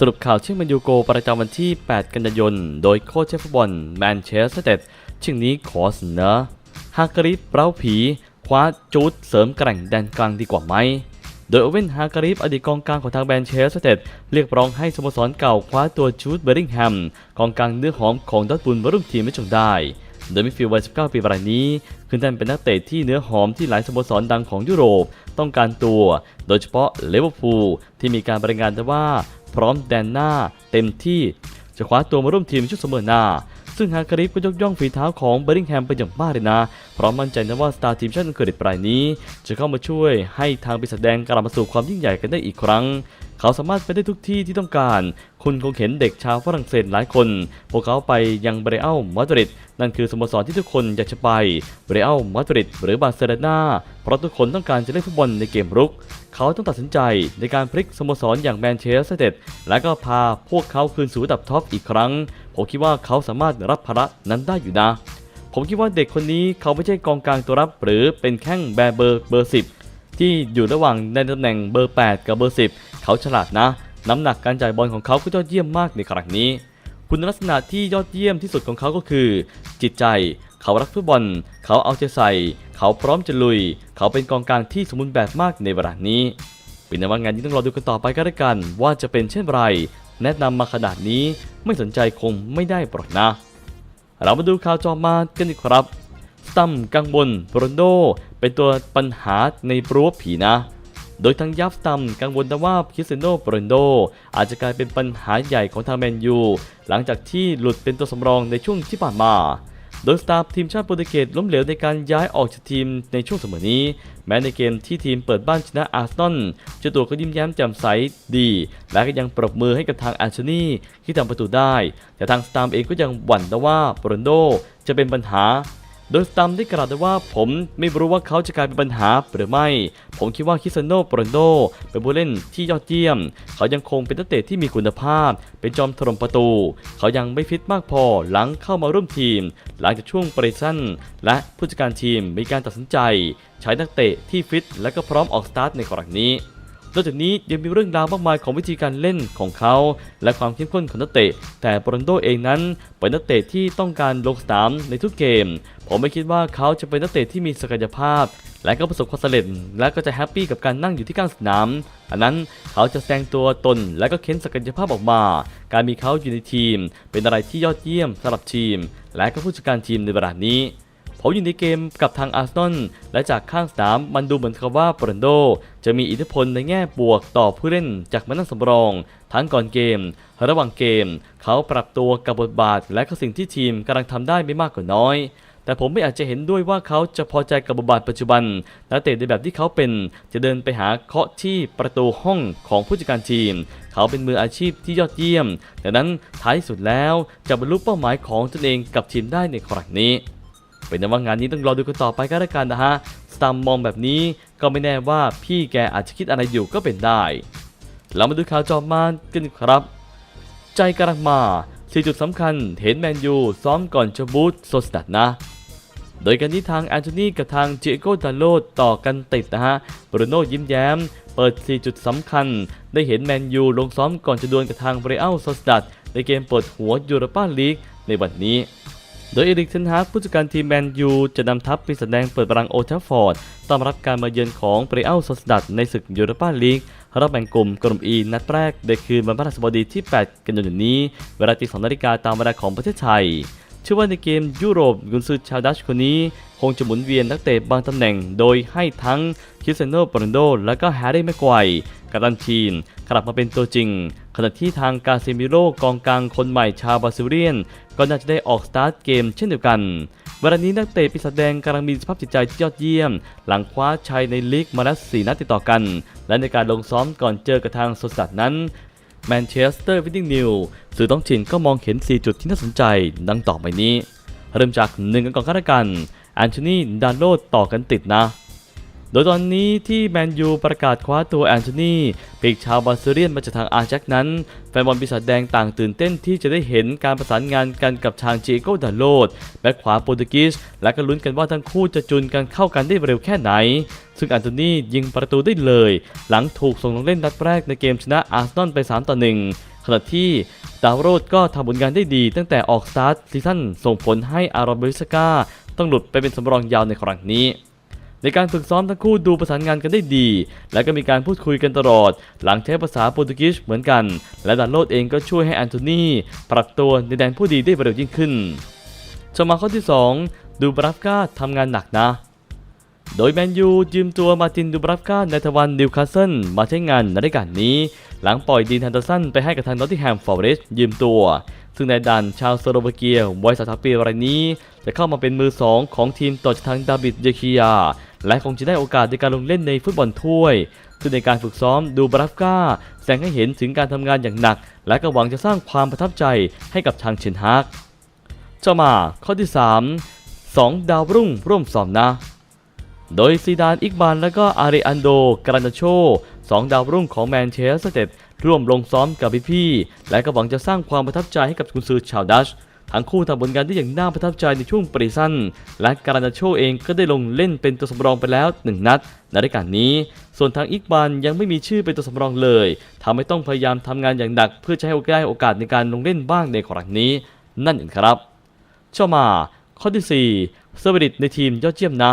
สรุปข่าวเชื่อมันยูโกประจำวันที่ 8 กันยายน โดยโค้ชเชฟฟุตบอลแมนเชสเตอร์เต็ดชิงนี้ขอเสนอฮากริฟเปร้าผีคว้าจูดเสริมแกร่งแดนกลางดีกว่าไหม โดยโอเวนฮากริฟอดีตกองกลางของทางแมนเชสเตอร์เรียกร้องให้สโมสรเก่าคว้าตัวจูดเบอริงแฮมกองกลางเนื้อหอมของดอทบุนมาร่วมทีมไม่จงได้ โดยมิฟิลวัย 19 ปีรายนี้ ขึ้นแท่นเป็นนักเตะที่เนื้อหอมที่หลายสโมสรดังของยุโรปต้องการตัว โดยเฉพาะเลเวอร์พูลที่มีการบรายงานว่า พร้อมแดนหน้าเต็มที่ จะคว้าตัวมาร่วมทีมชุดเสมอหน้า ซึ่งฮาการิฟก็ยกย่องฝีเท้าของเบอริงแฮมเป็นอย่างมากเลยนะพร้อมมั่นใจนะว่าสตาร์ทีมชาติอังกฤษรายนี้ จะเข้ามาช่วยให้ทางปีศาจแดงกลับมาสู่ความยิ่งใหญ่กันได้อีกครั้ง เขาสามารถไปได้ทุกที่ที่ต้องการ คุณคงเห็นเด็กชาวฝรั่งเศสหลายคน พวกเขาไปยังเบรอัลมาดริดนั่นคือสโมสรที่ทุกคนอยากจะไปเบรอัลมาดริดหรือบาร์เซโลนาเพราะทุกคนต้องการจะเล่นฟุตบอลในเกมรุก เขาต้องตัดสินใจในการพลิกสโมสรอย่างแมนเชสเตอร์และก็พาพวกเขาคืนสู่ระดับท็อปอีกครั้ง ผมคิดว่าเขาสามารถรับภาระนั้นได้อยู่นะ ผมคิดว่าเด็กคนนี้เขาไม่ใช่กองกลางตัวรับ หรือเป็นแข้งแบเบอร์เบอร์10 ที่อยู่ระหว่างในตำแหน่งเบอร์ 8 กับเบอร์ 10 เขาฉลาดนะ น้ำหนักการจ่ายบอลของเขาก็ยอดเยี่ยมมากในครั้งนี้ คุณลักษณะที่ยอดเยี่ยมที่สุดของเขาก็คือ จิตใจ เขารักฟุตบอล เขาเอาใจใส่ เขาพร้อมจะลุย เขาเป็นกองกลางที่สมบูรณ์แบบมากในเวลานี้เป็นว่างานนี้ต้องรอดูกันต่อไปก็แล้วกัน ว่าจะเป็นเช่นไร แนะนำมาขนาดนี้ไม่สนใจคงไม่ได้ปรอกนะ เรามาดูข่าวจอมากันดีครับ ตัมกังวลโรนโด เป็นตัวปัญหาในปรัวผีนะ โดยทางยับตัมกังวลว่าคริสเซโนโรนโด อาจจะกลายเป็นปัญหาใหญ่ของทางแมนยูหลังจากที่หลุดเป็นตัวสำรองในช่วงที่ผ่านมาโดยสตาฟทีมชาติโปรตุเกสล้มเหลวในการย้ายออกจากทีมในช่วงเสมอนี้ แม้ในเกมที่ทีมเปิดบ้านชนะอาร์เซนอลเจ้าตัวก็ยิ้มแย้มแจ่มใสดี และก็ยังปรบมือให้กับทางแอนโทนีที่ทำประตูได้ แต่ทางสตาฟเองก็ยังหวั่นนะว่าโรนโดจะเป็นปัญหา โดยสตัมได้กล่าวด้วยว่าผมไม่รู้ว่าเขาจะกลายเป็นปัญหาหรือไม่ ผมคิดว่าคิสเซโนโปรนโดเป็นผู้เล่นที่ยอดเยี่ยม เขายังคงเป็นนักเตะที่มีคุณภาพ เป็นจอมถล่มประตู เขายังไม่ฟิตมากพอหลังเข้ามาร่วมทีม หลังจากช่วงปริสั้นและผู้จัดการทีมมีการตัดสินใจ ใช้นักเตะที่ฟิตและก็พร้อมออกสตาร์ทในครั้งนี้ นอกจากนี้ยังมีเรื่องราวมากมายของวิธีการเล่นของเขา และความเข้มข้นของนักเตะ แต่โปรนโดเองนั้นเป็นนักเตะที่ต้องการลงสนามในทุกเกม ผมไม่คิดว่าเขาจะเป็นนักเตะที่มีศักยภาพ และก็ประสบความสำเร็จ และก็จะแฮปปี้กับการนั่งอยู่ที่กลางสนามอันนั้นเขาจะแสดงตัวตนและก็เค้นศักยภาพออกมา การมีเขาอยู่ในทีม เป็นอะไรที่ยอดเยี่ยมสำหรับทีม และก็ผู้จัดการทีมในเวลานี้ ผมอยู่ในเกมกับทางอาร์เซนอลและจากข้างสนามมันดูเหมือนกับว่าโปรันโด จะมีอิทธิพลในแง่บวกต่อผู้เล่นจากมานั่งสำรอง ทั้งก่อนเกม ระหว่างเกม เขาปรับตัวกับบทบาท และก็สิ่งที่ทีมกำลังทำได้ไม่มากกว่าน้อยแต่ผมไม่อาจจะเห็นด้วยว่าเขาจะพอใจกับบทบาทปัจจุบันนักเตะในแบบที่เขาเป็น จะเดินไปหาเคาะที่ประตูห้องของผู้จัดการทีม เขาเป็นมืออาชีพที่ยอดเยี่ยมดังนั้นท้ายสุดแล้วจะบรรลุเป้าหมายของตนเองกับทีมได้ในครั้งนี้ เป็นแต่ว่างานนี้ต้องรอดูกันต่อไปก็แล้วกันนะฮะสตัมมองแบบนี้ก็ไม่แน่ว่าพี่แกอาจจะคิดอะไรอยู่ก็เป็นได้ เรามาดูข่าวจอมมานกันครับ ใจกำลังมาสี่จุดสำคัญเห็นแมนยูซ้อมก่อนจะบูธโซสตัดนะ โดยกันนี้ทางแอนโทนีกับทางเจโกดาโลต่อกันติดนะฮะบรูโน่ยิ้มแย้ม เปิด 4 จุดสำคัญ ได้เห็นแมนยูลงซ้อมก่อนจะดวลกับทางเบรอัลโซสตัดในเกมเปิดหัวยูโรปาลีกในวันนี้ ดยเอริกเทนฮากผู้จัดการทีมแมนยูจะนำทัพไปแสดงเปิดบรังโอทัฟฟอร์ดต้อนรับการมาเยือนของเปรอัลสดัดในศึกยูโรปาลีกรอบแบ่งกลุ่มกลุ่มอีนัดแรกในคืนวันพฤหัสบดีที่ 8 กันยายนนี้ เวลาตี2นาฬิกาตามเวลาของประเทศไทย เชื่อว่าในเกมยุโรปกุนซือชาวดัชคนนี้ คงจะหมุนเวียนนักเตะบางตำแหน่ง โดยให้ทั้งคิสเซโนปรนโด และก็แฮร์รี่แม็กไกว์กัปตันทีมกลับมาเป็นตัวจริง ขณะที่ทางกาเซมิโร่กองกลางคนใหม่ชาวบราซิเลียน ก็น่าจะได้ออกสตาร์ทเกมเช่นเดียวกันเวลานี้นักเตะปีศาจแดงกำลังมีสภาพจิตใจที่ยอดเยี่ยม หลังคว้าชัยในลีกมาแล้ว4นัดติดต่อกัน และในการลงซ้อมก่อนเจอกับทางโซสัตนั้น แมนเชสเตอร์วินดิ้งนิวสื่อต้องถิ่นก็มองเห็น 4 จุดที่น่าสนใจดังต่อไปนี้ เริ่มจากหนึ่งกันก่อนกันละกันแอนโทนีดานโลต่อกันติดนะ โดยตอนนี้ที่แมนยูประกาศคว้าตัวแอนโทนีปีกชาวบาซิเรียนมาจากทางอาร์แจ็คนั้น แฟนบอลปีศาจแดงต่างตื่นเต้นที่จะได้เห็นการประสานงานกันกับทางเจโกดาโลดแบ็คขวาโปรตุเกสและก็ลุ้นกันว่าทั้งคู่จะจูนกันเข้ากันได้เร็วแค่ไหน ซึ่งแอนโทนียิงประตูได้เลย หลังถูกส่งลงเล่นนัดแรกในเกมชนะอาร์เซนอลไป3ต่อ1ขณะที่ดาวโรดก็ทำผลงานได้ดีตั้งแต่ออกสตาร์ทซีซั่นส่งผลให้อารอนเบริสกาต้องหลุดไปเป็นสำรองยาวในครั้งนี้ ในการฝึกซ้อมทั้งคู่ดูประสานงานกันได้ดี และก็มีการพูดคุยกันตลอด หลังใช้ภาษาโปรตุเกสเหมือนกัน และดานโลดเองก็ช่วยให้แอนโทนีปรับตัวในแดนผู้ดีได้เร็วยิ่งขึ้นชมาข้อที่ 2 ดูบราฟกาทำงานหนักนะ โดยแมนยูยืมตัวมาตินดูบราฟกาในทวันนิวคาสเซิลมาใช้งานในรายการนี้ หลังปล่อยดีนฮันเดอร์สันไปให้กับทางนอตติแฮมฟอร์เรสยืมตัว ซึ่งนายดันชาวสโลวาเกียวัย33ปีรายนี้ จะเข้ามาเป็นมือ 2 ของทีมต่อจากทางดาบิดเยคิยา และคงจะได้โอกาสในการลงเล่นในฟุตบอลถ้วย ซึ่งในการฝึกซ้อมดูบราฟกาแสดงให้เห็นถึงการทำงานอย่างหนัก และก็หวังจะสร้างความประทับใจให้กับทางเชนฮากต่อมาข้อที่ 3 2 ดาวรุ่งร่วมซ้อมนะ โดยซีดาน อิกบาน และก็อาริอันโดกรานาโชสองดาวรุ่งของแมนเชสเตอร์ร่วมลงซ้อมกับพี่ๆและก็หวังจะสร้างความประทับใจให้กับกุนซือชาวดัช ทั้งคู่ทำผลงานได้อย่างน่าประทับใจในช่วงปรีซันและกรานาโชเองก็ได้ลงเล่นเป็นตัวสำรองไปแล้ว 1 นัดในรายการนี้ ส่วนทางอิกบานยังไม่มีชื่อเป็นตัวสำรองเลยทำให้ต้องพยายามทำงานอย่างหนัก เพื่อจะให้ได้โอกาสในการลงเล่นบ้างในครั้งนี้ นั่นเองครับช่อมาข้อที่4เซอร์วิสในทีมยอดเยี่ยมนะ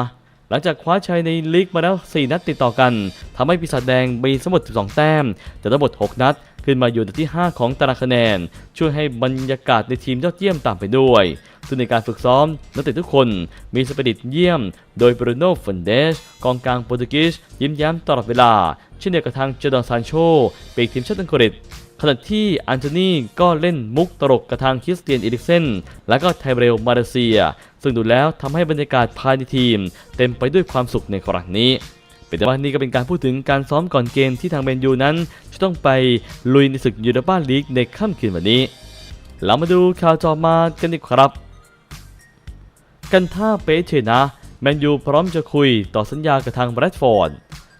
หลังจากคว้าชัยในลีกมาแล้ว 4 นัดติดต่อกันทำให้ปีศาจแดงมีสมบท12 แต้ม แต่ทั้งหมด 6 นัด ขึ้นมาอยู่อันดับที่ 5 ของตารางคะแนน ช่วยให้บรรยากาศในทีมยอดเยี่ยมตามไปด้วย ซึ่งในการฝึกซ้อมนักเตะทุกคนมีสปิริตเยี่ยม โดยบรูโน่ฟันเดชกองกลางโปรตุเกสยิ้มแย้มตลอดเวลา เช่นเดียวกับทางเจดอนซานโชปีกทีมชาติอังกฤษขณะที่อันโทนีก็เล่นมุกตลกกับทางคริสเตียนอีริกเซนและก็ไทเบรลมาเลเซีย ซึ่งดูแล้วทำให้บรรยากาศภายในทีม เต็มไปด้วยความสุขในครั้งนี้ เป็นแต่ว่านี่ก็เป็นการพูดถึงการซ้อมก่อนเกมที่ทางแมนยูนั้น จะต้องไปลุยในศึกยูโรปาลีกในค่ำคืนวันนี้ เรามาดูข่าวต่อมากันดีกว่าครับ กันท่าเป๊เชนะแมนยูพร้อมจะคุยต่อสัญญากับทางแบรดฟอร์ด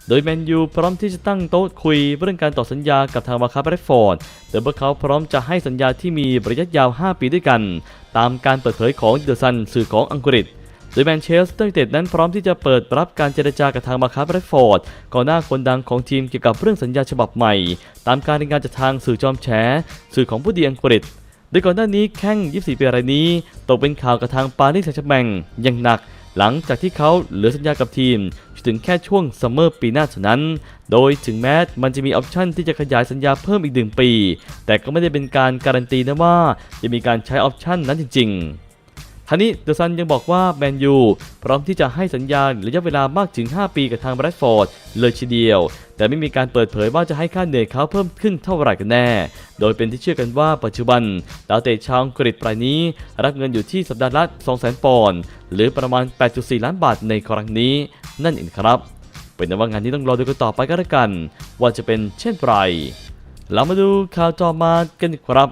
โดยแมนยูพร้อมที่จะตั้งโต๊ะคุยเรื่องการต่อสัญญากับทางมาคาแบรดฟอร์ดโดยพวกเขาพร้อมจะให้สัญญาที่มีระยะยาว 5 ปีด้วยกัน ตามการเปิดเผยของเดอะซันสื่อของอังกฤษ โดยแมนเชสเตอร์ยูไนเต็ดนั้นพร้อมที่จะเปิดรับการเจรจากับทางมาคาแบรฟอร์ดก่อนหน้าคนดังของทีมเกี่ยวกับเรื่องสัญญาฉบับใหม่ ตามการรายงานจากทางสื่อจอมแฉสื่อของผู้ดีอังกฤษโดยก่อนหน้านี้แข้ง 24 ปีรายนี้ตกเป็นข่าวกับทางปารีสแซงต์แชร์แมงอย่างหนัก หลังจากที่เขาเหลือสัญญากับทีมจนถึงแค่ช่วงซัมเมอร์ปีหน้าเท่านั้น โดยถึงแม้มันจะมีออปชั่นที่จะขยายสัญญาเพิ่มอีกหนึ่งปี แต่ก็ไม่ได้เป็นการการันตีนะว่าจะมีการใช้ออปชั่นนั้นจริง ๆ ทั้งนี้เดอะซันยังบอกว่าแมนยูพร้อมที่จะให้สัญญาระยะเวลามากถึง 5 ปีกับทางแบรดฟอร์ดเลยทีเดียว แต่ไม่มีการเปิดเผยว่าจะให้ค่าเหนื่อยเขาเพิ่มขึ้นเท่าไหร่กันแน่ โดยเป็นที่เชื่อกันว่าปัจจุบันดาวเตะชาวอังกฤษรายนี้ รับเงินอยู่ที่สัปดาห์ละ200,000ปอนด์หรือประมาณ 8.4 ล้านบาทในครั้งนี้ นั่นเองครับ เป็นแต่ว่างานนี้ต้องรอดูกันต่อไปก็แล้วกัน ว่าจะเป็นเช่นไรเรามาดูข่าวต่อมากันครับ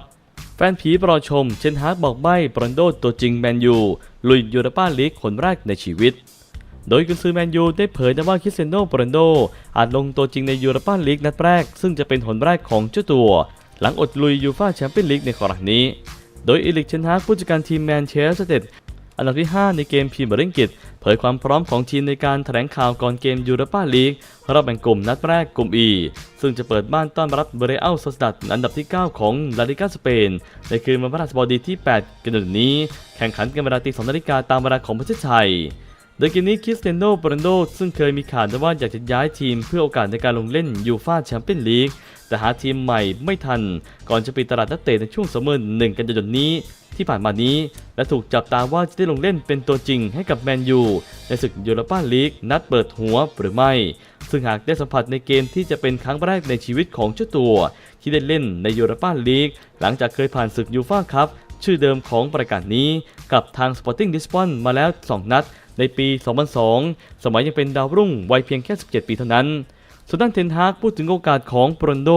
แฟนผีรอชม เชนฮากบอกใบ้บรอนโดตัวจริงแมนยูลุยยูโรปาลีกคนแรกในชีวิต โดยกุนซือแมนยูได้เผยนะว่าคริสเตียโนบรอนโดอาจลงตัวจริงในยูโรปาลีกนัดแรก ซึ่งจะเป็นหนแรกของเจ้าตัว หลังอดลุยยูฟ่าแชมเปี้ยนลีกในครั้งนี้ โดยอีลิกเชนฮากผู้จัดการทีมแมนเชสเตอร์ อันดับที่ 5 ในเกมพรีเมียร์ลีกอังกิตเผยความพร้อมของทีมในการแถลงข่าวก่อนเกมยูโรปาลีกรอบแบ่งกลุ่มนัดแรกกลุ่ม E ซึ่งจะเปิดบ้านต้อนรับเบเรอัลโซสดัดอันดับที่ 9 ของลาลิกาสเปน ในคืนวันพฤหัสบดีที่ 8 กันยายนนี้ แข่งขันกันเวลาตี2นาฬิกาตามเวลาของประเทศไทย โดยเกมนี้คริสเตียโนโปรนโดซึ่งเคยมีข่าวว่าอยากจะย้ายทีมเพื่อโอกาสในการลงเล่นยูฟ่าแชมเปี้ยนลีกแต่หาทีมใหม่ไม่ทัน ก่อนจะปิดตลาดนักเตะในช่วงซัมเมอร์1กันยายนนี้ ที่ผ่านมานี้ และถูกจับตาว่าจะได้ลงเล่นเป็นตัวจริงให้กับแมนยูในศึกยูโรปาลีกนัดเปิดหัวหรือไม่ ซึ่งหากได้สัมผัสในเกมที่จะเป็นครั้งแรกในชีวิตของเจ้าตัว ที่ได้เล่นในยูโรปาลีกหลังจากเคยผ่านศึกยูฟ่าคัพชื่อเดิมของประกาศนี้ กับทางสปอร์ติ้งลิสบอนมาแล้ว 2 นัด ในปี 2002 สมัยยังเป็นดาวรุ่งวัยเพียงแค่ 17 ปีเท่านั้นส่วนด้านเทนฮากพูดถึงโอกาสของโปรนโด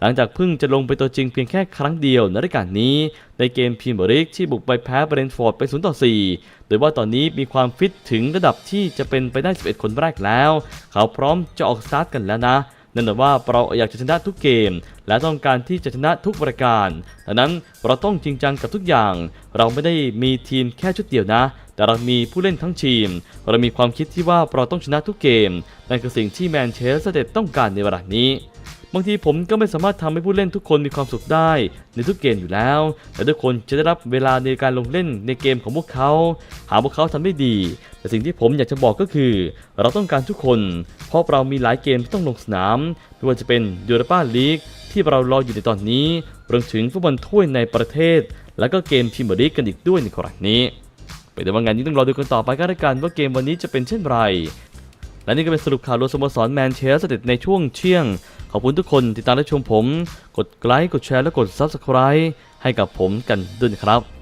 หลังจากเพิ่งจะลงไปตัวจริงเพียงแค่ครั้งเดียวในรายการนี้ ในเกมพรีเมียร์ลีกที่บุกไปแพ้เบรนฟอร์ดไป 0 ต่อ 4 โดยว่าตอนนี้มีความฟิตถึงระดับที่จะเป็นไปได้ 11 คนแรกแล้ว เขาพร้อมจะออกสตาร์ทกันแล้วนะนั่นหมายว่าเราอยากจะชนะทุกเกม และต้องการที่จะชนะทุกประการดังนั้นเราต้องจริงจังกับทุกอย่าง เราไม่ได้มีทีมแค่ชุดเดียวนะ แต่เรามีผู้เล่นทั้งทีม เรามีความคิดที่ว่าเราต้องชนะทุกเกม นั่นคือสิ่งที่แมนเชสเตอร์ต้องการในเวลานี้บางทีผมก็ไม่สามารถทำให้ผู้เล่นทุกคนมีความสุขได้ในทุกเกมอยู่แล้ว แต่ทุกคนจะได้รับเวลาในการลงเล่นในเกมของพวกเขา หาพวกเขาทำได้ดี แต่สิ่งที่ผมอยากจะบอกก็คือ เราต้องการทุกคน เพราะเรามีหลายเกมที่ต้องลงสนามไม่ว่าจะเป็นยูโรปาลีกที่เรารออยู่ในตอนนี้รวมถึงฟุตบอลถ้วยในประเทศ และก็เกมพรีเมียร์ลีกกันอีกด้วยในครั้งนี้ ไปดูว่างานนี้ต้องรอดูกันต่อไปกันละกันว่าเกมวันนี้จะเป็นเช่นไร และนี่ก็เป็นสรุปข่าวรวมสโมสรแมนเชสเตอร์ในช่วงเที่ยง ขอบคุณทุกคนที่ติดตามและชมผม กดไลค์กดแชร์และกด Subscribe ให้กับผมกันด้วยครับ